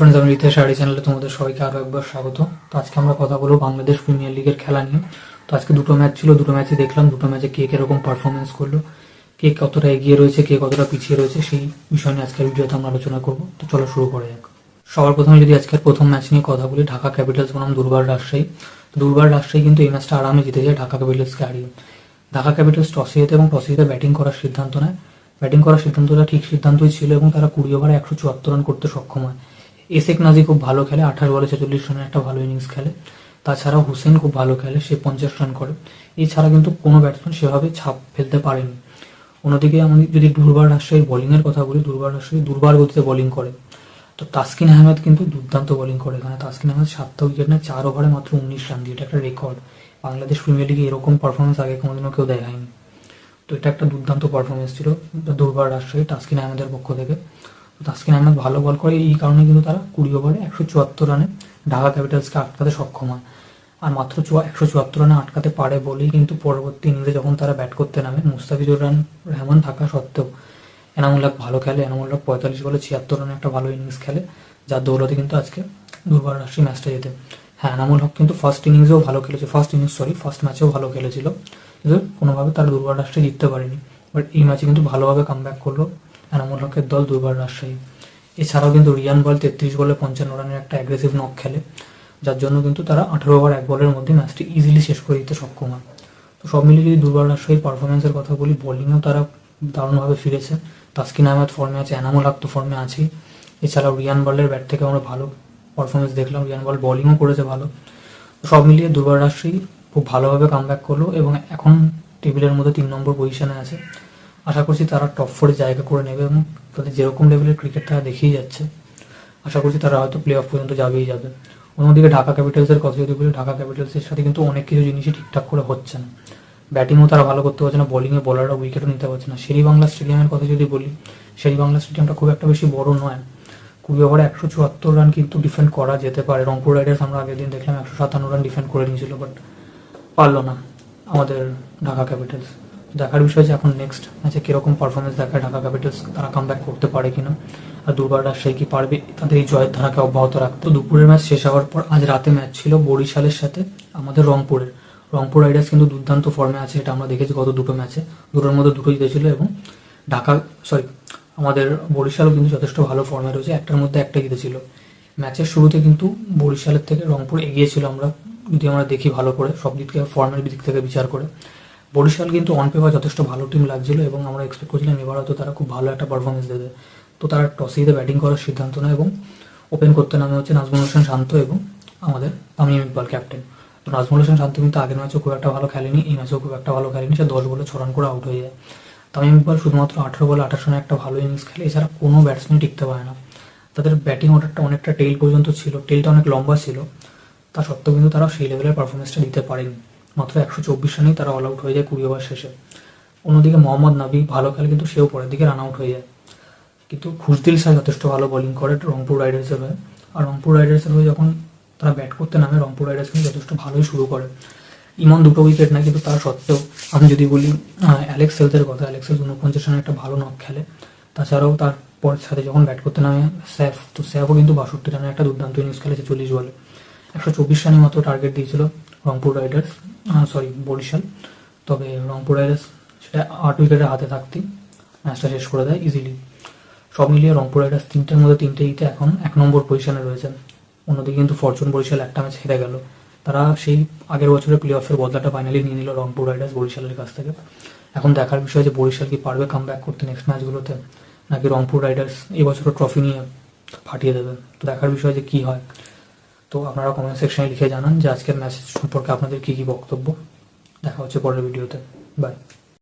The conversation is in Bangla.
ফ্রেন্ডস আমি রিতেশ আড়ি চ্যানেলে তোমাদের সবাইকে আরও একবার স্বাগত। তো আজকে আমরা কথা বলব বাংলাদেশ প্রিমিয়ার লিগের খেলা নিয়ে। তো আজকে দুটো ম্যাচ ছিল, দুটো ম্যাচই দেখলাম, দুটো ম্যাচে কে কীরকম পারফরমেন্স করল, কে কতটা এগিয়ে রয়েছে, কে কতটা পিছিয়ে রয়েছে, সেই বিষয় নিয়ে আজকের ভিডিওতে আমরা আলোচনা করব। তো চলো শুরু করা যাক। সবার প্রথমে যদি আজকের প্রথম ম্যাচ নিয়ে কথা বলি, ঢাকা ক্যাপিটালস বনাম দুর্বার রাজশাহী। দুর্বার রাজশাহী কিন্তু এই ম্যাচটা আরামে জিতে যায় ঢাকা ক্যাপিটালসকে হারিয়ে। ঢাকা ক্যাপিটালস টসে যেতে এবং টসে জিতে ব্যাটিং করার সিদ্ধান্ত নেয়। ব্যাটিং করার সিদ্ধান্তটা ঠিক সিদ্ধান্তই ছিল এবং তারা কুড়ি ওভারে একশো চুয়াত্তর রান করতে সক্ষম হয়। এসেক নাজি খুব ভালো খেলে আঠাশ বলে ছেচল্লিশ রানের একটা ভালো ইনিংস খেলে। তাছাড়া হুসেন খুব ভালো খেলে, সে পঞ্চাশ রান করে। এছাড়া কিন্তু কোনো ব্যাটসম্যান সেভাবে ছাপ ফেলতে পারেনি। অন্যদিকে আমি যদি দুর্বার রাজশাহীর বোলিংয়ের কথা বলি, দুর্বার রাজশাহী দুর্বার গতিতে বোলিং করে। তো তাসকিন আহমেদ কিন্তু দুর্দান্ত বোলিং করে এখানে। তাসকিন আহমেদ সাতটা উইকেট নেয়, চার ওভারে মাত্র উনিশ রান দিয়ে। এটা একটা রেকর্ড বাংলাদেশ প্রিমিয়ার লিগে এরকম পারফরমেন্স আগে কোনোদিনও কেউ দেখায়নি। তো এটা একটা দুর্দান্ত পারফরমেন্স ছিল দুর্বার রাজশাহী তাসকিন আহমেদের পক্ষ থেকে। তো তাসকিন আহমেদ ভালো বল করে, এই কারণে কিন্তু তারা কুড়ি ওভারে একশো চুয়াত্তর রানে ঢাকা ক্যাপিটালসকে আটকাতে সক্ষম হয়। আর মাত্র চুয়া, একশো চুয়াত্তর রানে আটকাতে পারে বলেই কিন্তু পরবর্তী ইনিংসে যখন তারা ব্যাট করতে নামে, মুস্তাফিজুর রান রহমান থাকা সত্ত্বেও এনামুল্লাহ ভালো খেলে। এনামুল্লাহ পঁয়তাল্লিশ বলে ছিয়াত্তর রানে একটা ভালো ইনিংস খেলে, যার দৌলতে কিন্তু আজকে দুর্বার রাশি ম্যাচটা যেতে হ্যাঁ এনামুল হক কিন্তু ফার্স্ট ইনিংসেও ভালো খেলেছে ফার্স্ট ইনিংস সরি ফার্স্ট ম্যাচেও ভালো খেলেছিল। কিন্তু কোনোভাবে তারা দুর্বার রাষ্ট্রে জিততে পারেনি। বাট এই ম্যাচে কিন্তু ভালোভাবে কাম ব্যাক করল। এনামুল হকের দল দুর্বার রাজশাহী। এছাড়াও কিন্তু রিয়ান বল তেত্রিশ বলে পঞ্চান্ন রানের একটা অ্যাগ্রেসিভ নক খেলে, যার জন্য কিন্তু তারা আঠারো ওভার এক বলের মধ্যে ম্যাচটি ইজিলি শেষ করে দিতে সক্ষম হয়। তো সব মিলিয়ে যদি দুর্বার রাজশাহীর পারফরমেন্সের কথা বলি বোলিংয়েও তারা দারুণভাবে ফিরেছে। তাসকিন আহমেদ ফর্মে আছে, এনামুল হক তো ফর্মে আছেই। এছাড়াও রিয়ান বলের ব্যাট থেকে আমরা ভালো পারফরমেন্স দেখলাম। রিয়ান বল বলিংও করেছে ভালো। সব মিলিয়ে দুর্বার রাজশাহী খুব ভালোভাবে কাম করল এবং এখন টেবিলের মধ্যে তিন নম্বর পজিশনে আছে। আশা করছি তারা টপ ফোরে জায়গা করে নেবে এবং তাদের যেরকম লেভেলের ক্রিকেট তারা দেখিয়ে যাচ্ছে। আশা করছি তারা হয়তো প্লে অফ পর্যন্ত যাবেই যাবে। অন্যদিকে ঢাকা ক্যাপিটালসের কথা যদি বলি, ঢাকা ক্যাপিটালসের সাথে কিন্তু অনেক কিছু জিনিসই ঠিকঠাক করে হচ্ছে না। ব্যাটিংও তারা ভালো করতে পারছে না বোলিংয়ে বোলাররা উইকেটও নিতে পারছে না। শেরি বাংলা স্টেডিয়ামের কথা যদি বলি শেরি বাংলা স্টেডিয়ামটা খুব একটা বেশি বড় নয়। কুড়ি ওভারে একশো চুয়াত্তর রান কিন্তু ডিফেন্ড করা যেতে পারে। রংপুর রাইডার্স আমরা আগের দিন দেখলাম একশো সাতান্ন রান ডিফেন্ড করে নিয়েছিল বাট পারল না আমাদের ঢাকা ক্যাপিটালস দেখার বিষয় যে এখন নেক্সট ম্যাচে কীরকম পারফরমেন্স দেখায় ঢাকা ক্যাপিটালস তারা কাম করতে পারে কিনা, আর দুবার রাজশাহী কি পারবে, তাদের এই জয়ের ধারাকে অব্যাহত রাখতে। দুপুরের ম্যাচ শেষ হওয়ার পর আজ রাতে ম্যাচ ছিল বরিশালের সাথে আমাদের রংপুরের। রংপুর রাইডার্স কিন্তু দুর্দান্ত ফর্মে আছে, এটা আমরা দেখেছি গত দুটো ম্যাচে দুটোর মধ্যে দুটো জিতেছিল এবং ঢাকা সরি আমাদের বরিশালও কিন্তু যথেষ্ট ভালো ফর্মে রয়েছে, একটার মধ্যে একটা জিতেছিল। ম্যাচের শুরুতে কিন্তু বরিশালের থেকে রংপুর এগিয়েছিল আমরা, যদি আমরা দেখি ভালো করে, সব দিক থেকে ফর্মের দিক থেকে বিচার করে। বরিশাল কিন্তু অন পেপার যথেষ্ট ভালো টিম লাগছিল এবং আমরা এক্সপেক্ট করছিলাম এবার হয়তো তারা খুব ভালো একটা পারফরমেন্স দেবে। তো তারা টসেইতে ব্যাটিং করার সিদ্ধান্ত নেয় এবং ওপেন করতে নামে হচ্ছে নাজমুল হোসেন শান্ত এবং আমাদের তামিম ইকবাল ক্যাপ্টেন তো নাজমুল হোসেন শান্ত কিন্তু আগের ম্যাচেও খুব একটা ভালো খেলেনি, এই ম্যাচেও খুব একটা ভালো খেলেনি, সে দশ বলে ছ রান করে আউট হয়ে যায়। তামিম ইকবাল শুধুমাত্র আঠারো বলে আঠাশ রানে একটা ভালো ইনিংস খেলে, এছাড়া কোনো ব্যাটসম্যান টিকতে পারে না। তাদের ব্যাটিং অর্ডারটা অনেকটা টেল পর্যন্ত ছিল টেলটা অনেক লম্বা ছিল। তা সত্ত্বেও কিন্তু তারা সেই লেভেলের পারফরমেন্সটা দিতে পারেনি। মাত্র একশো চব্বিশ রানেই তারা অল আউট হয়ে যায় কুড়ি ওভার শেষে। অন্যদিকে মোহাম্মদ নাবি ভালো খেলে কিন্তু সেও পরের দিকে রান আউট হয়ে যায়। কিন্তু খুশদিল শাহ যথেষ্ট ভালো বোলিং করে রংপুর রাইডার্সের হয়ে। আর রংপুর রাইডার্সের হয়ে যখন তারা ব্যাট করতে নামে, রংপুর রাইডার্স কিন্তু যথেষ্ট ভালোই শুরু করে। ইমন দুটো উইকেট না কিন্তু তার সত্ত্বেও আমি যদি বলি অ্যালেক্স সেলসের কথা অ্যালেক্স সেলস উনপঞ্চাশ রানে একটা ভালো নক খেলে। তাছাড়াও তার পর সাথে যখন ব্যাট করতে নামে স্যাফ তো স্যাফও কিন্তু বাষট্টি রানে একটা দুর্দান্ত ইনিংস খেলেছে চল্লিশ বলে। একশো চব্বিশ রানের মতো টার্গেট দিয়েছিল। Rangpur Riders sorry Barishal. তবে রংপুর রাইডার্স, সেটা আট উইকেটের হাতে থাকতেই ম্যাচটা শেষ করে দেয় ইজিলি সব মিলিয়ে রংপুর রাইডার্স তিনটের মধ্যে তিনটে ইতে এখন এক নম্বর পজিশনে রয়েছে অন্যদিকে কিন্তু ফরচুন বরিশাল একটা ম্যাচ হেরে গেল। তারা সেই আগের বছরের প্লে অফের বদলাটা ফাইনালি নিয়ে নিল রংপুর রাইডার্স বরিশালের কাছ থেকে। এখন দেখার বিষয় যে বরিশাল কি পারবে কাম ব্যাক করতে নেক্সট ম্যাচগুলোতে, নাকি রংপুর রাইডার্স এই বছরও ট্রফি নিয়ে ফাটিয়ে দেবে? তো দেখার বিষয় যে কী হয়। তো আপনারা কমেন্ট সেকশনে লিখে জানান যে আজকের মেসেজ সম্পর্কে আপনাদের কী কী বক্তব্য। দেখা হচ্ছে পরের ভিডিওতে। বাই